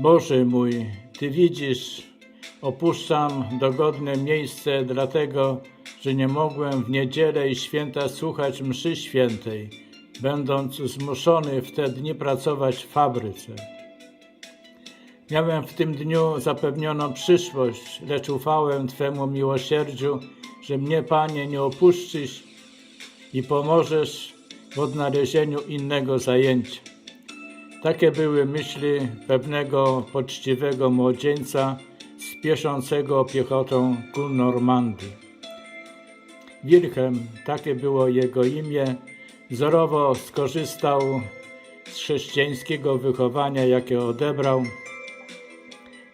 Boże mój, Ty widzisz, opuszczam dogodne miejsce, dlatego że nie mogłem w niedzielę i święta słuchać mszy świętej, będąc zmuszony w te dni pracować w fabryce. Miałem w tym dniu zapewnioną przyszłość, lecz ufałem Twemu miłosierdziu, że mnie, Panie, nie opuścisz i pomożesz w odnalezieniu innego zajęcia. Takie były myśli pewnego poczciwego młodzieńca spieszącego piechotą ku Normandii. Wilhelm, takie było jego imię, wzorowo skorzystał z chrześcijańskiego wychowania, jakie odebrał.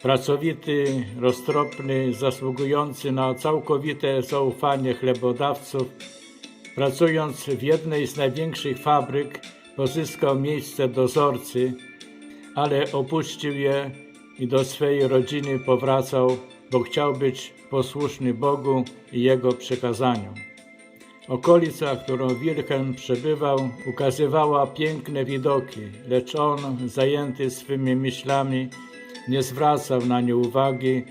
Pracowity, roztropny, zasługujący na całkowite zaufanie chlebodawców, pracując w jednej z największych fabryk, pozyskał miejsce dozorcy, ale opuścił je i do swojej rodziny powracał, bo chciał być posłuszny Bogu i Jego przekazaniom. Okolica, którą Wilhelm przebywał, ukazywała piękne widoki, lecz on, zajęty swymi myślami, nie zwracał na nie uwagi,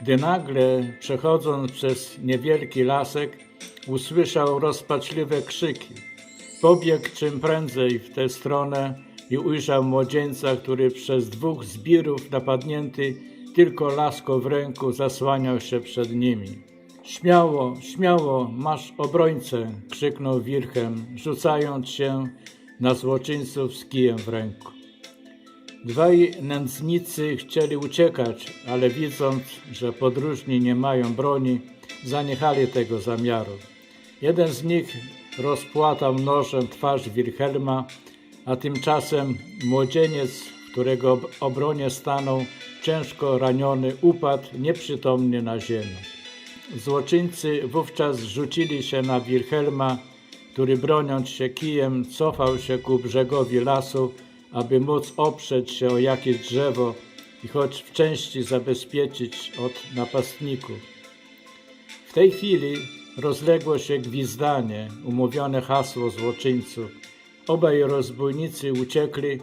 gdy nagle, przechodząc przez niewielki lasek, usłyszał rozpaczliwe krzyki. Pobiegł czym prędzej w tę stronę i ujrzał młodzieńca, który przez dwóch zbirów napadnięty tylko lasko w ręku zasłaniał się przed nimi. Śmiało, śmiało, masz obrońcę! krzyknął Wilhelm, rzucając się na złoczyńców z kijem w ręku. Dwaj nędznicy chcieli uciekać, ale widząc, że podróżni nie mają broni, zaniechali tego zamiaru. Jeden z nich rozpłatał nożem twarz Wilhelma, a tymczasem młodzieniec, którego ob- obronie stanął, ciężko raniony, upadł nieprzytomny na ziemię. Złoczyńcy wówczas rzucili się na Wilhelma, który broniąc się kijem cofał się ku brzegowi lasu, aby móc oprzeć się o jakieś drzewo i choć w części zabezpieczyć od napastników. W tej chwili rozległo się gwizdanie, umówione hasło złoczyńców. Obaj rozbójnicy uciekli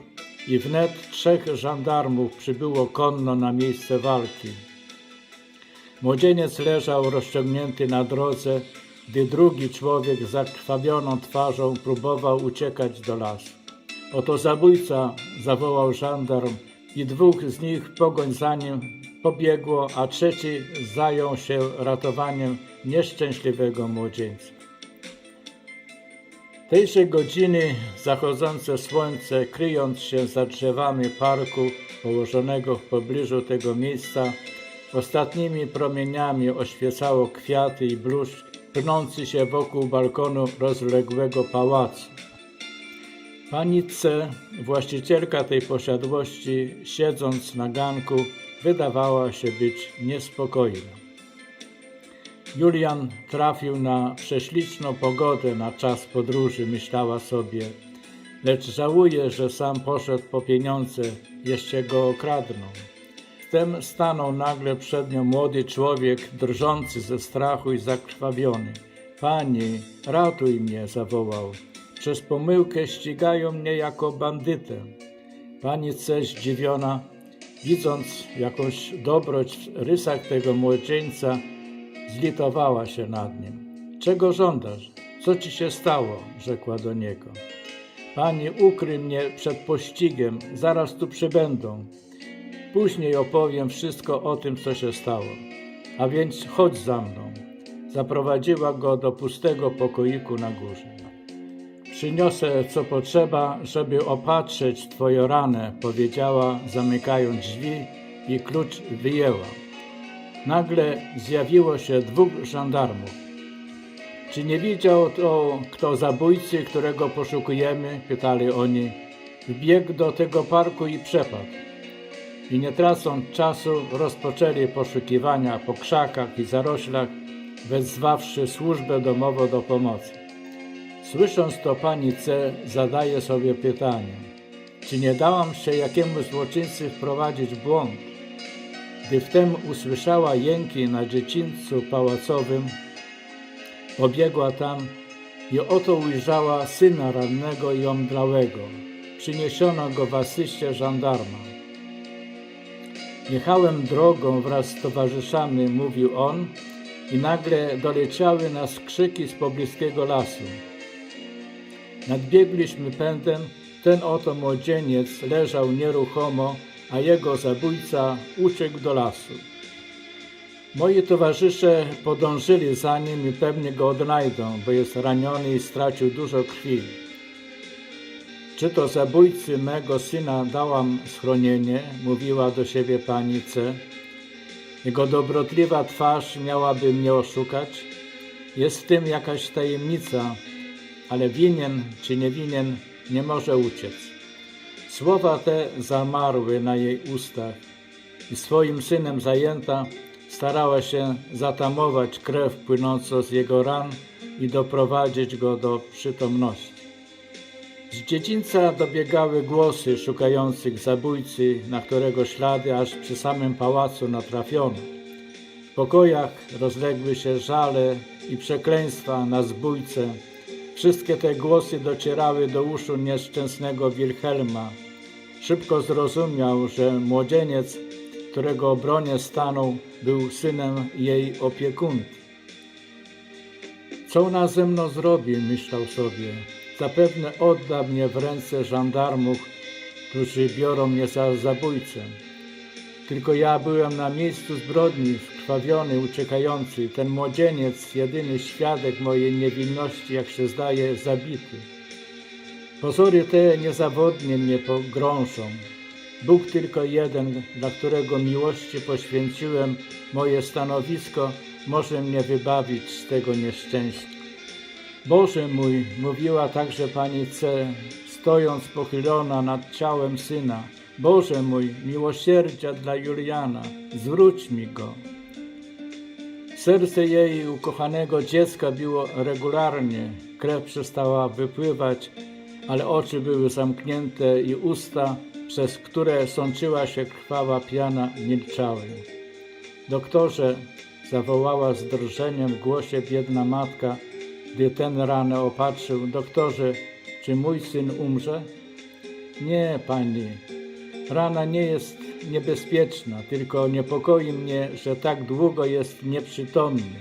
i wnet trzech żandarmów przybyło konno na miejsce walki. Młodzieniec leżał rozciągnięty na drodze, gdy drugi człowiek z zakrwawioną twarzą próbował uciekać do lasu. Oto zabójca, zawołał żandarm i dwóch z nich pogoń za nim pobiegło, a trzeci zajął się ratowaniem nieszczęśliwego młodzieńca. Tejże godziny zachodzące słońce, kryjąc się za drzewami parku położonego w pobliżu tego miejsca, ostatnimi promieniami oświecało kwiaty i bluszcz pnący się wokół balkonu rozległego pałacu. Pani C., właścicielka tej posiadłości, siedząc na ganku, wydawała się być niespokojna. Julian trafił na prześliczną pogodę na czas podróży, myślała sobie, lecz żałuje, że sam poszedł po pieniądze, jeszcze go okradną. Wtem stanął nagle przed nią młody człowiek, drżący ze strachu i zakrwawiony. Pani, ratuj mnie, zawołał. Przez pomyłkę ścigają mnie jako bandytę. Pani C. zdziwiona, widząc jakąś dobroć w rysach tego młodzieńca, zlitowała się nad nim. Czego żądasz? Co ci się stało? rzekła do niego. Pani, ukryj mnie przed pościgiem, zaraz tu przybędą. Później opowiem wszystko o tym, co się stało. A więc chodź za mną. Zaprowadziła go do pustego pokoiku na górze. Przyniosę, co potrzeba, żeby opatrzyć twoją ranę, powiedziała, zamykając drzwi i klucz wyjęła. Nagle zjawiło się dwóch żandarmów. Czy nie widział to kto zabójcy, którego poszukujemy? pytali oni. Wbiegł do tego parku i przepadł. I nie tracąc czasu, rozpoczęli poszukiwania po krzakach i zaroślach, wezwawszy służbę domową do pomocy. Słysząc to, pani C. zadaje sobie pytanie, czy nie dałam się jakiemuś złoczyńcy wprowadzić w błąd? Gdy wtem usłyszała jęki na dziedzińcu pałacowym, pobiegła tam i oto ujrzała syna rannego i omdlałego. Przyniesiono go w asyście żandarma. Jechałem drogą wraz z towarzyszami, mówił on, i nagle doleciały nas krzyki z pobliskiego lasu. Nadbiegliśmy pędem, ten oto młodzieniec leżał nieruchomo, a jego zabójca uciekł do lasu. Moi towarzysze podążyli za nim i pewnie go odnajdą, bo jest raniony i stracił dużo krwi. Czy to zabójcy mego syna dałam schronienie, mówiła do siebie pani C. Jego dobrotliwa twarz miałaby mnie oszukać. Jest w tym jakaś tajemnica, ale winien czy nie winien nie może uciec. Słowa te zamarły na jej ustach i swoim synem zajęta starała się zatamować krew płynącą z jego ran i doprowadzić go do przytomności. Z dziedzińca dobiegały głosy szukających zabójcy, na którego ślady aż przy samym pałacu natrafiono. W pokojach rozległy się żale i przekleństwa na zbójcę. Wszystkie te głosy docierały do uszu nieszczęsnego Wilhelma. Szybko zrozumiał, że młodzieniec, którego obronie stanął, był synem jej opiekunki. Co ona ze mną zrobi, myślał sobie. Zapewne odda mnie w ręce żandarmów, którzy biorą mnie za zabójcę. Tylko ja byłem na miejscu zbrodni, skrwawiony, uciekający. Ten młodzieniec, jedyny świadek mojej niewinności, jak się zdaje, zabity. Pozory te niezawodnie mnie pogrążą. Bóg tylko jeden, dla którego miłości poświęciłem moje stanowisko, może mnie wybawić z tego nieszczęścia. Boże mój, mówiła także pani C, stojąc pochylona nad ciałem syna. Boże mój, miłosierdzia dla Juliana, zwróć mi go. Serce jej ukochanego dziecka biło regularnie, krew przestała wypływać, ale oczy były zamknięte i usta, przez które sączyła się krwawa piana, milczały. Doktorze, zawołała z drżeniem w głosie biedna matka, gdy ten ranę opatrzył. Doktorze, czy mój syn umrze? Nie, pani. Rana nie jest niebezpieczna, tylko niepokoi mnie, że tak długo jest nieprzytomny.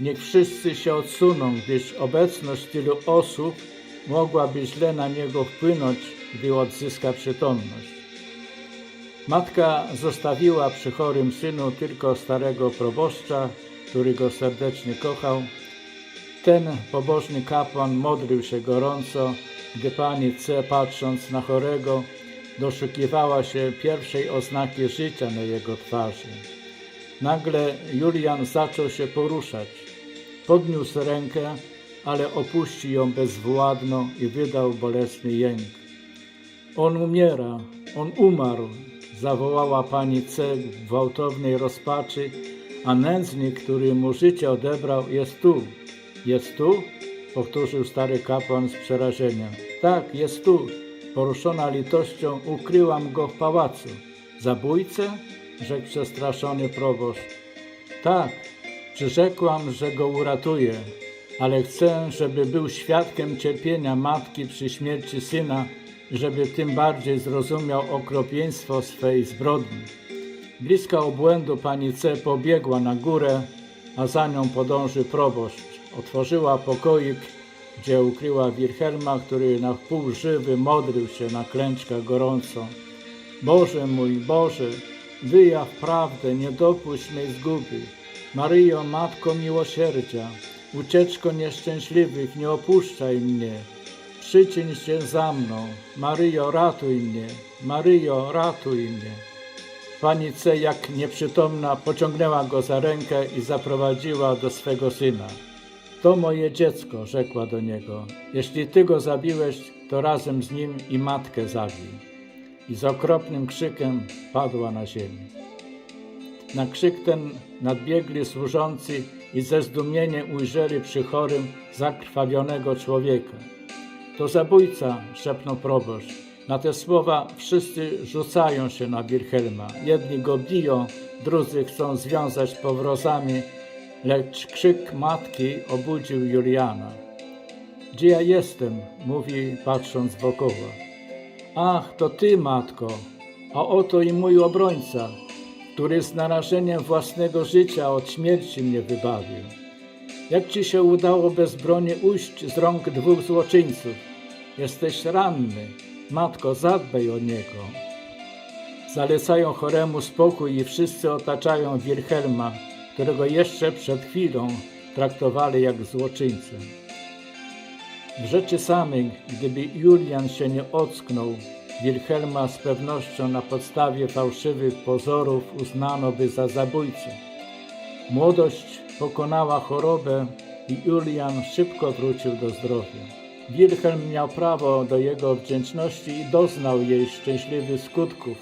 Niech wszyscy się odsuną, gdyż obecność tylu osób mogłaby źle na niego wpłynąć, gdy odzyska przytomność. Matka zostawiła przy chorym synu tylko starego proboszcza, który go serdecznie kochał. Ten pobożny kapłan modlił się gorąco, gdy pani C, patrząc na chorego, doszukiwała się pierwszej oznaki życia na jego twarzy. Nagle Julian zaczął się poruszać. Podniósł rękę, ale opuścił ją bezwładno i wydał bolesny jęk. On umiera, on umarł, zawołała pani C w gwałtownej rozpaczy, a nędznik, który mu życie odebrał, jest tu. Jest tu? powtórzył stary kapłan z przerażeniem. Tak, jest tu. Poruszona litością ukryłam go w pałacu. Zabójcę? rzekł przestraszony proboszcz. Tak, przyrzekłam, że go uratuję, ale chcę, żeby był świadkiem cierpienia matki przy śmierci syna, żeby tym bardziej zrozumiał okropieństwo swej zbrodni. Bliska obłędu pani C pobiegła na górę, a za nią podąży proboszcz. Otworzyła pokoik, gdzie ukryła Wilhelma, który na wpół żywy modlił się na klęczkach gorąco. Boże mój, Boże, wyjaw prawdę, nie dopuść mej zguby. Maryjo, Matko miłosierdzia, ucieczko nieszczęśliwych, nie opuszczaj mnie. Przyczyń się za mną. Maryjo, ratuj mnie. Maryjo, ratuj mnie. Pani C, jak nieprzytomna, pociągnęła go za rękę i zaprowadziła do swego syna. To moje dziecko, rzekła do niego. Jeśli ty go zabiłeś, to razem z nim i matkę zabij. I z okropnym krzykiem padła na ziemię. Na krzyk ten nadbiegli służący i ze zdumieniem ujrzeli przy chorym zakrwawionego człowieka. To zabójca, szepnął proboszcz. Na te słowa wszyscy rzucają się na Wilhelma. Jedni go biją, drudzy chcą związać powrozami, lecz krzyk matki obudził Juliana. Gdzie ja jestem? mówi patrząc wokoło. Ach, to ty, matko, a oto i mój obrońca. który z narażeniem własnego życia od śmierci mnie wybawił. Jak ci się udało bezbronnie ujść z rąk dwóch złoczyńców? Jesteś ranny. Matko, zadbaj o niego. Zalecają choremu spokój i wszyscy otaczają Wilhelma, którego jeszcze przed chwilą traktowali jak złoczyńcę. W rzeczy samej, gdyby Julian się nie ocknął, Wilhelma z pewnością na podstawie fałszywych pozorów uznano by za zabójcę. Młodość pokonała chorobę i Julian szybko wrócił do zdrowia. Wilhelm miał prawo do jego wdzięczności i doznał jej szczęśliwych skutków.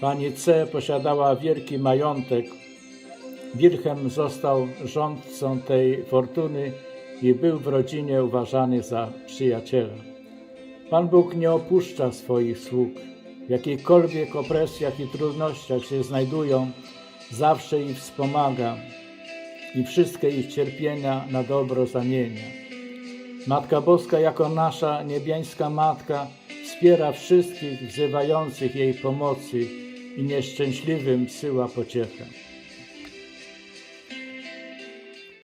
Pani C. posiadała wielki majątek. Wilhelm został rządcą tej fortuny i był w rodzinie uważany za przyjaciela. Pan Bóg nie opuszcza swoich sług. W jakichkolwiek opresjach i trudnościach się znajdują, zawsze ich wspomaga i wszystkie ich cierpienia na dobro zamienia. Matka Boska jako nasza niebiańska Matka wspiera wszystkich wzywających jej pomocy i nieszczęśliwym syła pociechę.